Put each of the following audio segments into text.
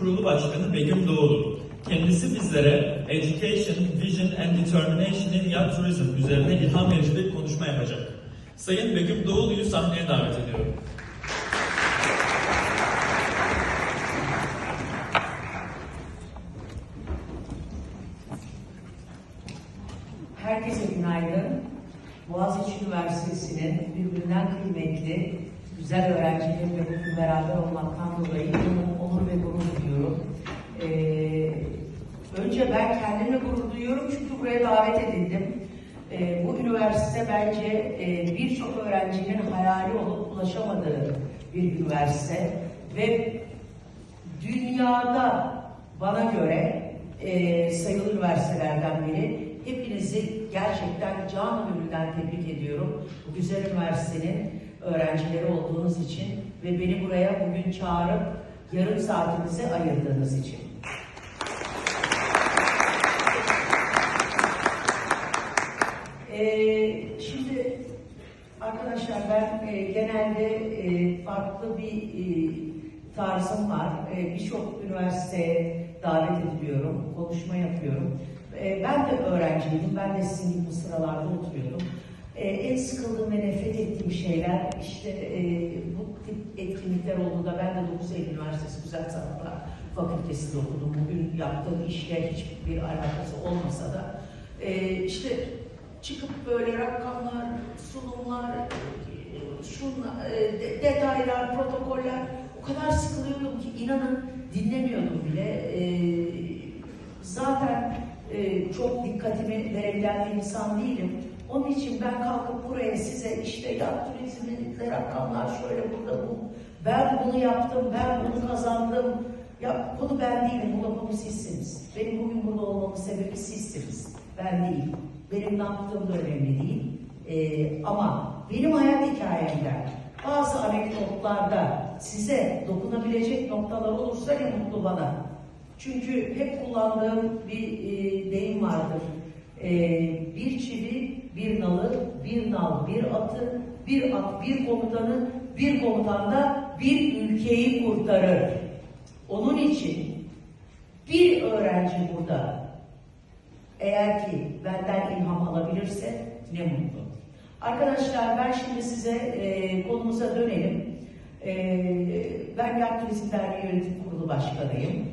Kurulu Başkanı Begüm Doğulu. Kendisi bizlere Education, Vision and Determination in Yacht Tourism üzerine ilham verici bir konuşma yapacak. Sayın Begüm Doğulu'yu sahneye davet ediyorum. Herkese günaydın. Boğaziçi Üniversitesi'nin birbirinden kıymetli, güzel öğrencilerimle bugün beraber olmaktan dolayı inanın onur ve gurur duyuyorum. Ee, önce ben kendimle gurur duyuyorum çünkü buraya davet edildim. Ee, bu üniversite bence e, birçok öğrencinin hayali olup ulaşamadığı bir üniversite ve dünyada bana göre e, sayılı üniversitelerden biri. Hepinizi gerçekten can gönülden tebrik ediyorum. Bu güzel üniversitenin öğrencileri olduğunuz için ve beni buraya bugün çağırıp yarım saatinizi ayırdığınız için. Ee, şimdi arkadaşlar ben e, genelde e, farklı bir e, tarzım var. E, Birçok üniversiteye davet ediliyorum, konuşma yapıyorum. E, ben de öğrenciydim, ben de sizin gibi sıralarda oturuyordum. E, en sıkıldığım ve nefret ettiğim şeyler işte e, bu tip etkinlikler olduğunda ben de 9 Eylül Üniversitesi Güzel Sanatlar Fakültesi'nde okudum. Bugün yaptığım işle hiçbir alakası olmasa da e, işte çıkıp böyle rakamlar, sunumlar, şunlar, e, de- detaylar, protokoller o kadar sıkılıyordum ki inanın dinlemiyordum bile. E, zaten e, çok dikkatimi verebilen bir insan değilim. Onun için ben kalkıp buraya size işte ya turizmde rakamlar şöyle burada bu. Ben bunu yaptım, ben bunu kazandım. Ya konu ben değilim, bu konu sizsiniz. Benim bugün burada olmamın sebebi sizsiniz. Ben değil. Benim yaptığım da önemli değil. Ee, ama benim hayat hikayemden bazı anekdotlarda size dokunabilecek noktalar olursa ne mutlu bana. Çünkü hep kullandığım bir e, deyim vardır. E, bir çivi, bir nalı, bir nal, bir atı, bir at, bir komutanı, bir komutan da bir ülkeyi kurtarır. Onun için bir öğrenci burada eğer ki benden ilham alabilirse ne mutlu. Arkadaşlar ben şimdi size e, konumuza dönelim. E, ben Yat Turizm Derneği Yönetim Kurulu Başkanıyım.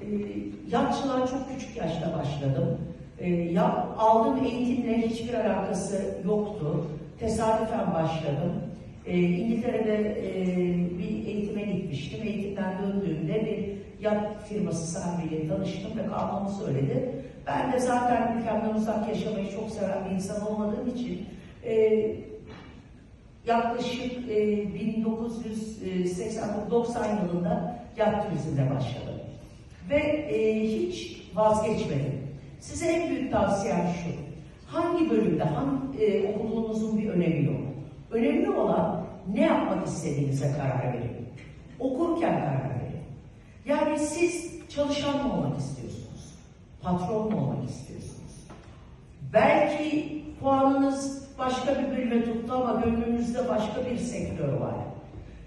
E, yatçılığa çok küçük yaşta başladım. E, ya, aldığım eğitimle hiçbir alakası yoktu. Tesadüfen başladım. E, İngiltere'de e, bir eğitime gitmiştim. Eğitimden döndüğümde bir yat firması sahibiyle tanıştım ve kalmamı söyledi. Ben de zaten ülkemden uzak yaşamayı çok seven bir insan olmadığım için e, yaklaşık e, 1980-90 yılında yat turizmine başladım. Ve e, hiç vazgeçmedim. Size en büyük tavsiyem şu. Hangi bölümde, hangi e, okuduğunuzun bir önemi yok. Önemli olan ne yapmak istediğinize karar verin. Okurken karar. Yani siz çalışan mı olmak istiyorsunuz? Patron mu olmak istiyorsunuz? Belki puanınız başka bir bölüme tuttu ama gönlünüzde başka bir sektör var.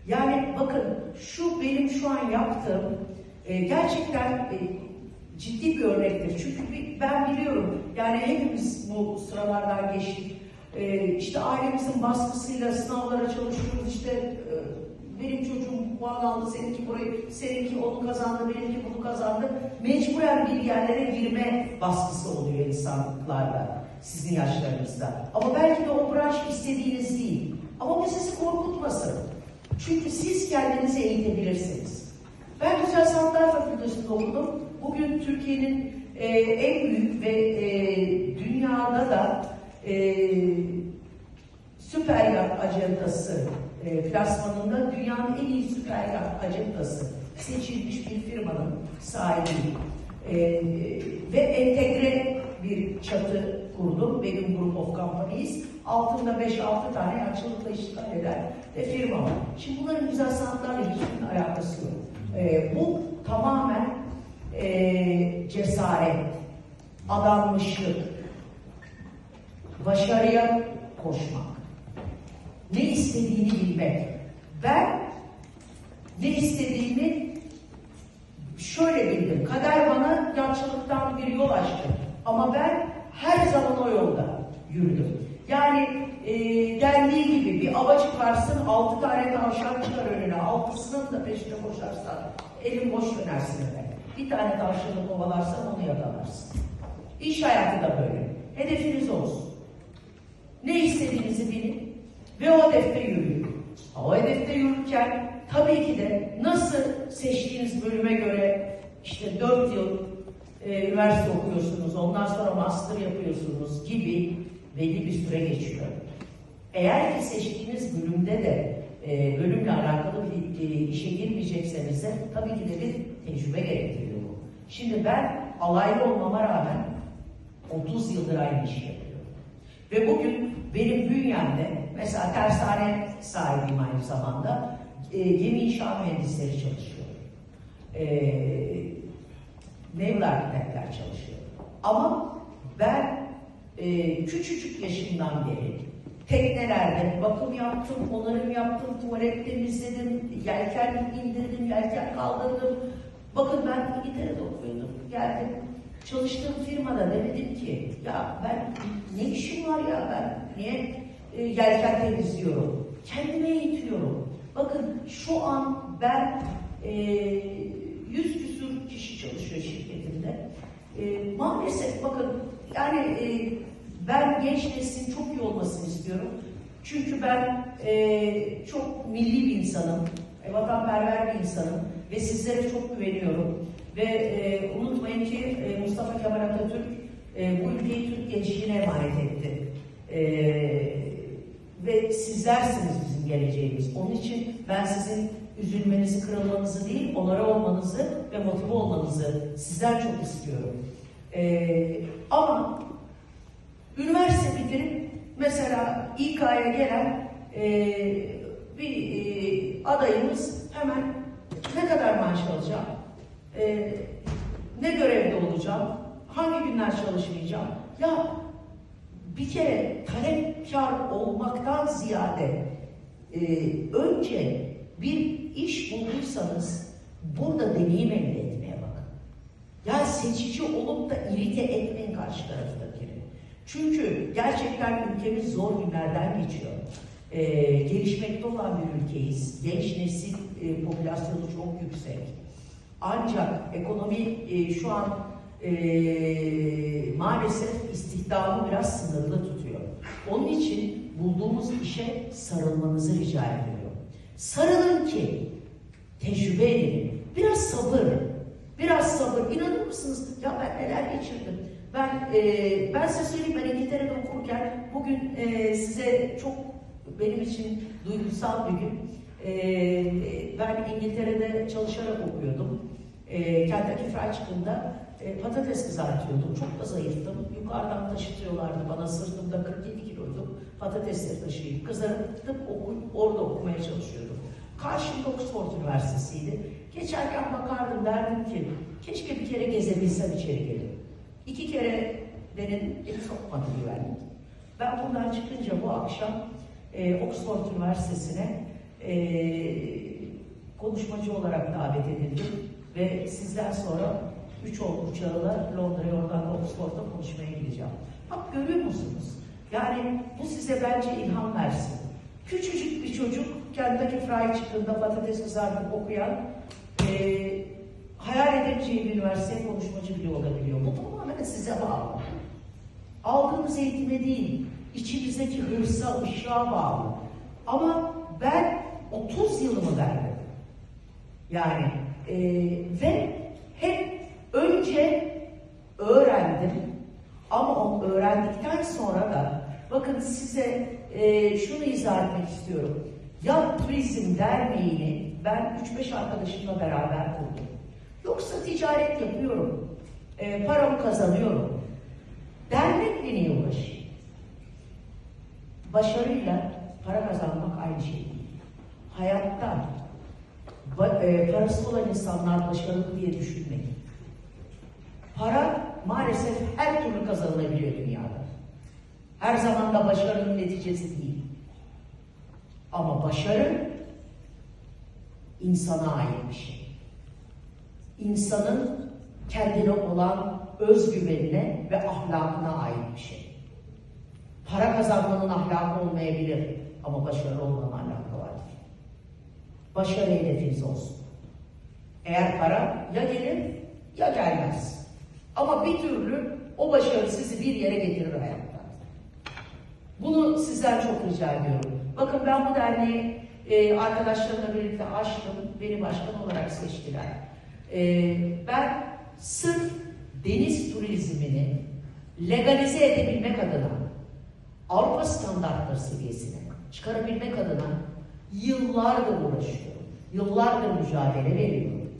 Yani bakın şu benim şu an yaptığım e, gerçekten e, ciddi bir örnektir. Çünkü ben biliyorum yani hepimiz bu sıralardan geçtik. E, işte ailemizin baskısıyla sınavlara çalışıyoruz. İşte e, benim çocuğum puan aldı, seninki burayı, seninki onu kazandı, benimki bunu kazandı. Mecburen bir yerlere girme baskısı oluyor insanlıklarda, sizin yaşlarınızda. Ama belki de o branş istediğiniz değil. Ama bu sizi korkutmasın. Çünkü siz kendinizi eğitebilirsiniz. Ben Güzel Sanatlar Fakültesi'nde okudum. Bugün Türkiye'nin e, en büyük ve e, dünyada da e, süper yat ajandası e, klasmanında dünyanın en iyi süper ajandası seçilmiş bir firmanın sahibiyim. E, ve entegre bir çatı kurdum. Benim Group of Companies. Altında 5-6 tane yatçılıkla işgal eden ve firma var. Şimdi bunların güzel sanatlarla hiçbir alakası yok. E, bu tamamen e, cesaret, adanmışlık, başarıya koşmak, ne istediğini bilmek. Ben ne istediğimi şöyle bildim. Kader bana yaşlılıktan bir yol açtı. Ama ben her zaman o yolda yürüdüm. Yani e, geldiği gibi bir ava çıkarsın, altı tane tavşan çıkar önüne. Altısının da peşine koşarsan elin boş dönersin eve. Bir tane tavşanı kovalarsan onu yakalarsın. İş hayatı da böyle. Hedefiniz olsun. Ne istediğinizi bilin ve o hedefte yürüyün. O hedefte yürürken tabii ki de nasıl seçtiğiniz bölüme göre işte 4 yıl e, üniversite okuyorsunuz, ondan sonra master yapıyorsunuz gibi belli bir süre geçiyor. Eğer ki seçtiğiniz bölümde de e, bölümle alakalı bir e, işe girmeyecekseniz de tabii ki de bir tecrübe gerektiriyor bu. Şimdi ben alaylı olmama rağmen 30 yıldır aynı işi yapıyorum. Ve bugün benim bünyemde mesela tersane sahibiyim aynı zamanda e, gemi inşaat mühendisleri çalışıyor. E, Naval arkitektler çalışıyor. Ama ben e, küçücük yaşımdan beri teknelerde bakım yaptım, onarım yaptım, tuvalet temizledim, yelken indirdim, yelken kaldırdım. Bakın ben İngiltere'de okuyordum, geldim. Çalıştığım firmada demedim ki, ya ben ne işim var ya ben, niye e, yelken temizliyorum? Kendime eğitiyorum. Bakın şu an ben e, yüz küsur kişi çalışıyor şirketimde. E, maalesef bakın yani e, ben genç neslin çok iyi olmasını istiyorum. Çünkü ben e, çok milli bir insanım, e, vatanperver bir insanım ve sizlere çok güveniyorum. Ve e, unutmayın ki e, Mustafa Kemal Atatürk e, bu ülkeyi Türk gençliğine emanet etti. E, ve sizlersiniz bizim geleceğimiz. Onun için ben sizin üzülmenizi, kırılmanızı değil, onara olmanızı ve motive olmanızı sizden çok istiyorum. E, ama üniversite bitirip mesela İK'ya gelen e, bir e, adayımız hemen ne kadar maaş alacağım, e, ne görevde olacağım, hangi günler çalışmayacağım. Ya bir kere talepkar olmaktan ziyade e, önce bir iş bulduysanız burada deneyim elde etmeye bakın. Ya seçici olup da irite etmeyin karşı taraftakini. Çünkü gerçekten ülkemiz zor günlerden geçiyor. E, gelişmekte olan bir ülkeyiz. Genç nesil e, popülasyonu çok yüksek. Ancak ekonomi e, şu an e, maalesef istihdamı biraz sınırlı tutuyor. Onun için bulduğumuz işe sarılmanızı rica ediyorum. Sarılın ki tecrübe edin. Biraz sabır. Biraz sabır. İnanır mısınız? Ya ben neler geçirdim. Ben e, ben size söyleyeyim ben İngiltere'de okurken bugün e, size çok benim için duygusal bir gün. E, ben İngiltere'de çalışarak okuyordum. E, Kentucky Fried e, patates kızartıyordum. Çok da zayıftım. Yukarıdan taşıtıyorlardı bana sırtımda 47 kiloydum. Patatesleri taşıyıp kızartıp oku, orada okumaya çalışıyordum. Karşımda Oxford Üniversitesi'ydi. Geçerken bakardım derdim ki keşke bir kere gezebilsem içeri gelip. İki kere denedim, beni sokmadı güvenlik. Ben buradan çıkınca bu akşam e, Oxford Üniversitesi'ne e, konuşmacı olarak davet edildim ve sizden sonra üç uçağıyla Londra'ya oradan da Oxford'a konuşmaya gideceğim. Bak görüyor musunuz? Yani bu size bence ilham versin. Küçücük bir çocuk Kentucky Fried Chicken'da patates kızartıp okuyan e, hayal edemeyeceği bir üniversiteye konuşmacı bile olabiliyor. Bu tamamen size bağlı. Aldığınız eğitime değil, içimizdeki hırsa, ışığa bağlı. Ama ben 30 yılımı verdim. Yani e, ve hep önce öğrendim ama o öğrendikten sonra da bakın size etmek istiyorum. Yat Turizm Derneği'ni ben 3-5 arkadaşımla beraber kurdum. Yoksa ticaret yapıyorum, e, paramı kazanıyorum. Dernekle niye uğraşayım? Başarıyla para kazanmak aynı şey değil. Hayatta e, parası olan insanlar başarılı diye düşünmeyin. Para maalesef her türlü kazanılabiliyor dünyada. Her zaman da başarının neticesi değil. Ama başarı insana ait bir şey. insanın kendine olan özgüvenine ve ahlakına ait bir şey. Para kazanmanın ahlakı olmayabilir ama başarılı olmanın ahlakı vardır. Başarı hedefiniz olsun. Eğer para ya gelir ya gelmez. Ama bir türlü o başarı sizi bir yere getirir hayatta. Bunu sizden çok rica ediyorum. Bakın ben bu derneği e, arkadaşlarımla birlikte açtım. Beni başkan olarak seçtiler. E, ben sırf deniz turizmini legalize edebilmek adına Avrupa standartları seviyesine çıkarabilmek adına yıllardır uğraşıyorum. Yıllardır mücadele veriyorum.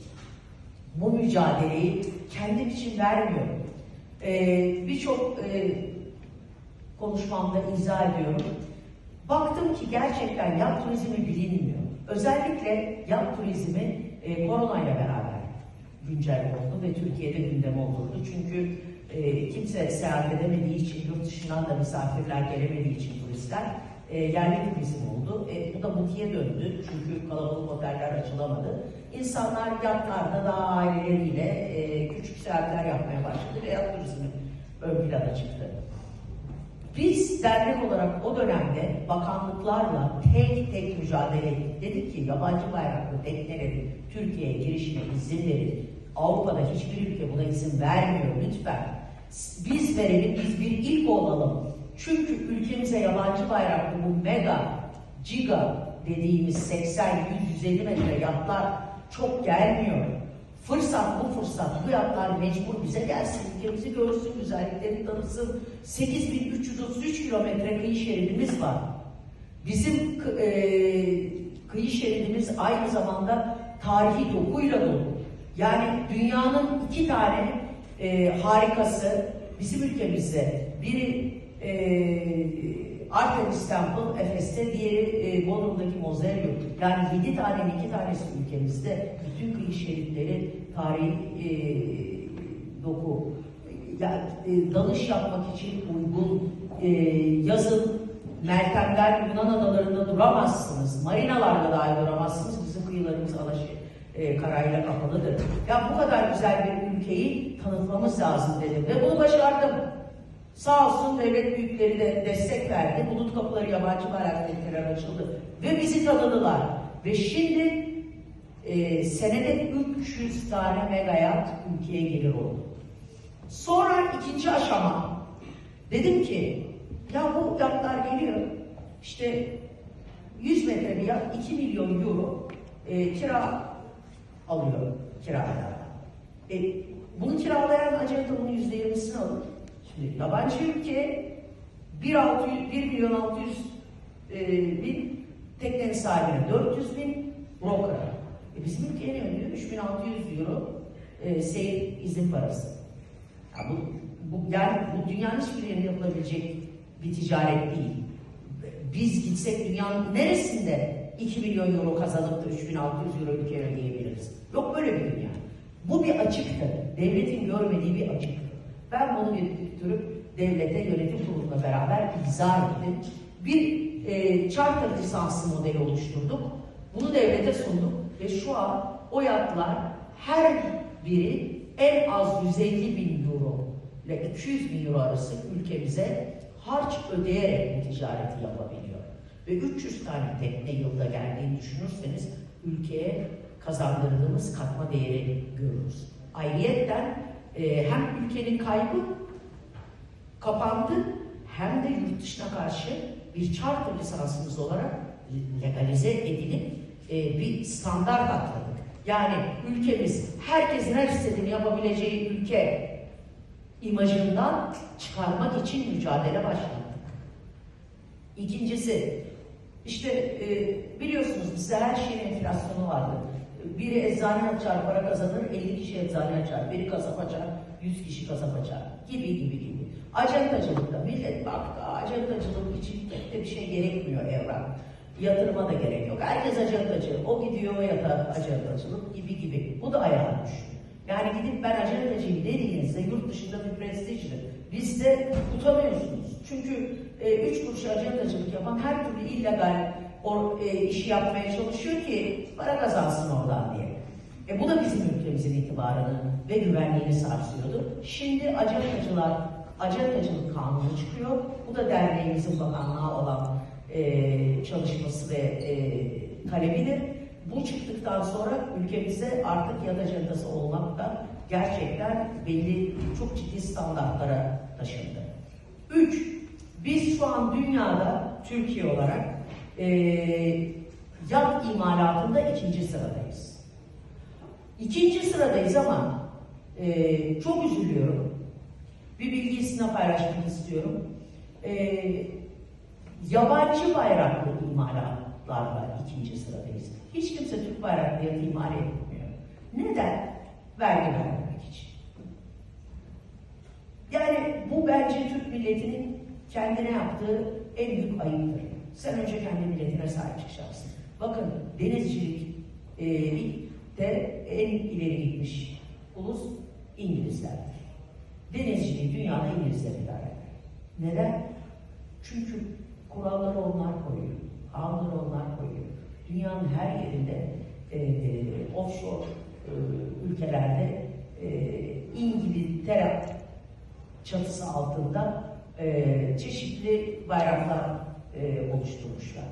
Bu mücadeleyi kendim için vermiyorum. Ee, Birçok e, konuşmamda izah ediyorum. Baktım ki gerçekten yat turizmi bilinmiyor. Özellikle yat turizmi e, koronayla beraber güncel oldu ve Türkiye'de gündem olurdu. Çünkü e, kimse seyahat edemediği için, yurt dışından da misafirler gelemediği için turistler e, yerli turizm oldu. E, bu da mutiye döndü çünkü kalabalık oteller açılamadı. İnsanlar yatlarda daha aileleriyle e, küçük seyahatler yapmaya başladı ve yat turizmi ön plana çıktı. Biz dernek olarak o dönemde bakanlıklarla tek tek mücadele ettik. Dedik ki yabancı bayraklı teknelerin Türkiye'ye girişine izin verin. Avrupa'da hiçbir ülke buna izin vermiyor lütfen. Biz verelim, biz bir ilk olalım. Çünkü ülkemize yabancı bayraklı bu mega, giga dediğimiz 80, 100, 150 metre yatlar çok gelmiyor. Fırsat bu fırsat, bu yatlar mecbur bize gelsin, ülkemizi görsün, güzelliklerini tanısın. 8333 kilometre kıyı şeridimiz var. Bizim e, kıyı şeridimiz aynı zamanda tarihi dokuyla dolu. Yani dünyanın iki tane e, harikası bizim ülkemizde. Biri e, Artemis Temple Efes'te, diğeri e, Bodrum'daki Mozello. Yani yedi tanenin iki tanesi ülkemizde. Bütün kıyı şeritleri tarihi e, doku. Yani, e, dalış yapmak için uygun. E, yazın Meltemler Yunan adalarında duramazsınız. Marinalarda dahi duramazsınız. Bizim kıyılarımız Alaşı e, karayla kapalıdır. Ya bu kadar güzel bir ülkeyi tanıtmamız lazım dedim ve bunu başardım. Sağ olsun devlet büyükleri de destek verdi. Bulut kapıları yabancı bayrak açıldı ve bizi tanıdılar. Ve şimdi e, senede 300 tane megayat ülkeye gelir oldu. Sonra ikinci aşama dedim ki ya bu yatlar geliyor işte 100 metre bir yat 2 milyon euro e, kira alıyor kiralayan. E, bunu kiralayan acaba bunun yüzde yirmisini alır. Yabancı ülke 1, 600, 1 milyon 600 e, bin teknenin sahibine 400 bin broker. E, bizim ülkeye ne ödüyor? 3600 euro e, seyir izin parası. Ya bu, bu, yani bu dünyanın hiçbir yerinde yapılabilecek bir ticaret değil. Biz gitsek dünyanın neresinde 2 milyon euro kazanıp da 3600 euro ülkeye ödeyebiliriz? Yok böyle bir dünya. Bu bir açıktır. Devletin görmediği bir açıktır. Ben bunu götürüp devlete yönetim kuruluna beraber izah ettim. Bir e, charter lisansı modeli oluşturduk. Bunu devlete sunduk ve şu an o yatlar her biri en az 150 bin euro ile 200 bin euro arası ülkemize harç ödeyerek bu ticareti yapabiliyor. Ve 300 tane tekne yılda geldiğini düşünürseniz ülkeye kazandırdığımız katma değeri görürüz. Ayrıyetten e, hem ülkenin kaybı kapandı hem de yurt dışına karşı bir charter lisansımız olarak legalize edilip e, bir standart atladık. Yani ülkemiz herkesin her istediğini yapabileceği ülke imajından çıkarmak için mücadele başlattık. İkincisi, işte e, biliyorsunuz bizde her şeyin enflasyonu vardır. Biri eczane açar, para kazanır, 50 kişi eczane açar. Biri kasap açar, 100 kişi kasap açar. Gibi gibi gibi. Acentacılıkta millet baktı, acentacılık için pek de bir şey gerekmiyor evrak. Yatırıma da gerek yok. Herkes acentacı. O gidiyor o yata acentacılık gibi gibi. Bu da ayağa düştü. Yani gidip ben acentacıyım dediğinizde yurt dışında bir prestijdir. Bizde utanıyorsunuz. Çünkü e, üç kuruş acentacılık yapan her türlü illegal o, e, işi yapmaya çalışıyor ki para kazansın oradan diye. E bu da bizim ülkemizin itibarını ve güvenliğini sarsıyordu. Şimdi acentacılar, acentacılık kanunu çıkıyor. Bu da derneğimizin bakanlığa olan e, çalışması ve e, talebidir. Bu çıktıktan sonra ülkemize artık yat ajandası olmak da gerçekten belli çok ciddi standartlara taşındı. Üç, biz şu an dünyada Türkiye olarak e, yat imalatında ikinci sıradayız. İkinci sıradayız ama e, çok üzülüyorum. Bir bilgi sizinle paylaşmak istiyorum. E, yabancı bayraklı imalatlarla ikinci sıradayız. Hiç kimse Türk bayraklı imal etmiyor. Neden? Vergi vermemek için. Yani bu bence Türk milletinin kendine yaptığı en büyük ayıptır. Sen önce kendi milletine sahip çıkacaksın. Bakın denizcilik e, de en ileri gitmiş ulus İngilizlerdir. Denizciliği dünyada İngilizler idare eder. Neden? Çünkü kuralları onlar koyuyor. Kanunları onlar koyuyor. Dünyanın her yerinde e, offshore e, ülkelerde e, İngiltere çatısı altında e, çeşitli bayraklar e, oluşturmuşlar.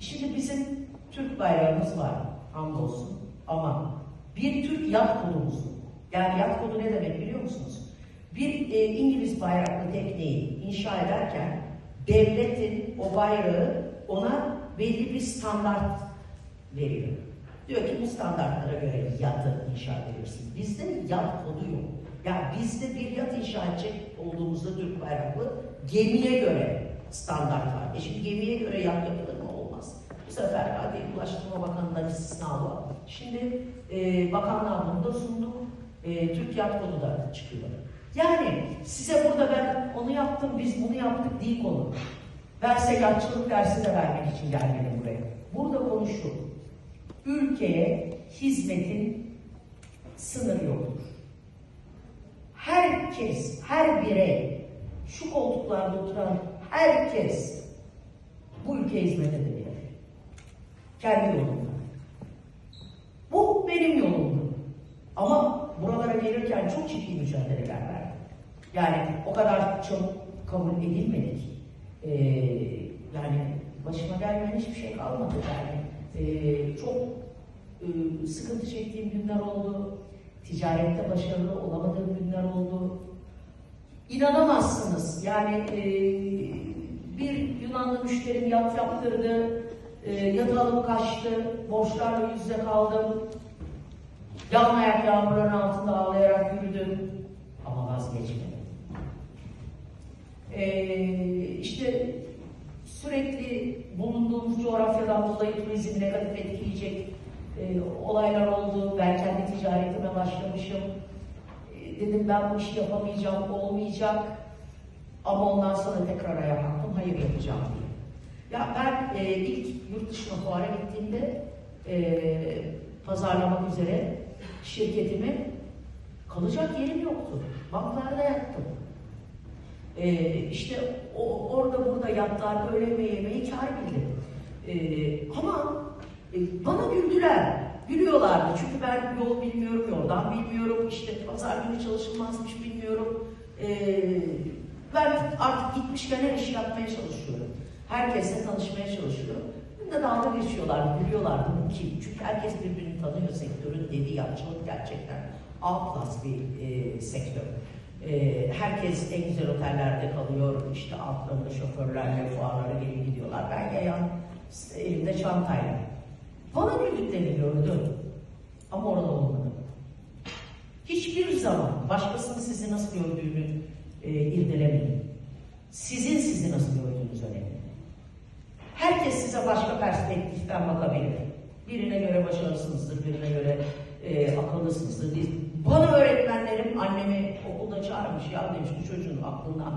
Şimdi bizim Türk bayrağımız var hamdolsun ama bir Türk yat kodumuz. Yani yat kodu ne demek biliyor musunuz? Bir e, İngiliz bayraklı tekneyi inşa ederken devletin o bayrağı ona belli bir standart veriyor. Diyor ki bu standartlara göre yatı inşa edebilirsin. Bizde yat kodu yok. Yani bizde bir yat inşa edecek olduğumuzda Türk bayraklı gemiye göre standart var. E şimdi gemiye göre yat yapılır mı? Olmaz. Bu sefer hadi Ulaştırma Bakanı'ndan istisna var. Şimdi e, bakanlığa bunu da sunduk. E, Türk Yat Kodu da çıkıyor. Yani size burada ben onu yaptım, biz bunu yaptık değil konu. Ben size yatçılık dersi de vermek için gelmedim buraya. Burada konuştuk. Ülkeye hizmetin sınırı yoktur. Herkes, her birey, şu koltuklarda oturan herkes bu ülkeye hizmet edebilir. Kendi yolunda. Bu benim yolumdu. Ama buralara gelirken çok ciddi mücadeleler verdim. Yani o kadar çabuk kabul edilmedik. Ee, yani başıma gelmeyen hiçbir şey kalmadı yani. Ee, çok e, sıkıntı çektiğim günler oldu. Ticarette başarılı olamadığım günler oldu. İnanamazsınız. Yani e, bir Yunanlı müşterim yat yaptırdı. E, yatı kaçtı. Borçlarla yüz yüze kaldım. Yan ayak yağmurların altında ağlayarak yürüdüm. Ama vazgeçmedim. Ee, işte sürekli bulunduğumuz coğrafyadan dolayı turizmi negatif etkileyecek e, olaylar oldu. Ben kendi ticaretime başlamışım. E, dedim ben bu işi yapamayacağım, olmayacak. Ama ondan sonra tekrar ayağa kalktım, hayır yapacağım diye. Ya ben e, ilk yurt dışına fuara gittiğimde e, pazarlamak üzere şirketimi kalacak yerim yoktu. Banklarda yattım. Ee, işte o, orada burada yatlar, öğle yemeği kar bildim. Ee, ama e, bana güldüler. Gülüyorlardı çünkü ben yol bilmiyorum, yoldan bilmiyorum, işte pazar günü çalışılmazmış bilmiyorum. Ee, ben artık gitmişken her işi yapmaya çalışıyorum. Herkesle tanışmaya çalışıyorum. De dalga geçiyorlardı, gülüyorlardı bu kim? Çünkü herkes birbirini tanıyor sektörün dediği yapçılık gerçekten A plus bir e, sektör. E, herkes en güzel otellerde kalıyor, işte altlarında şoförlerle fuarlara gelip gidiyorlar. Ben yayan elimde çantayla. Bana güldüklerini gördüm ama orada olmadım. Hiçbir zaman başkasının sizi nasıl gördüğünü e, irdelemeyin. Sizin sizi nasıl gördüğünüz önemli. Herkes size başka perspektiften bakabilir. Birine göre başarısızdır, birine göre e, akıllısınızdır. Bana öğretmenlerim annemi okulda çağırmış, ya demiş bu çocuğun aklından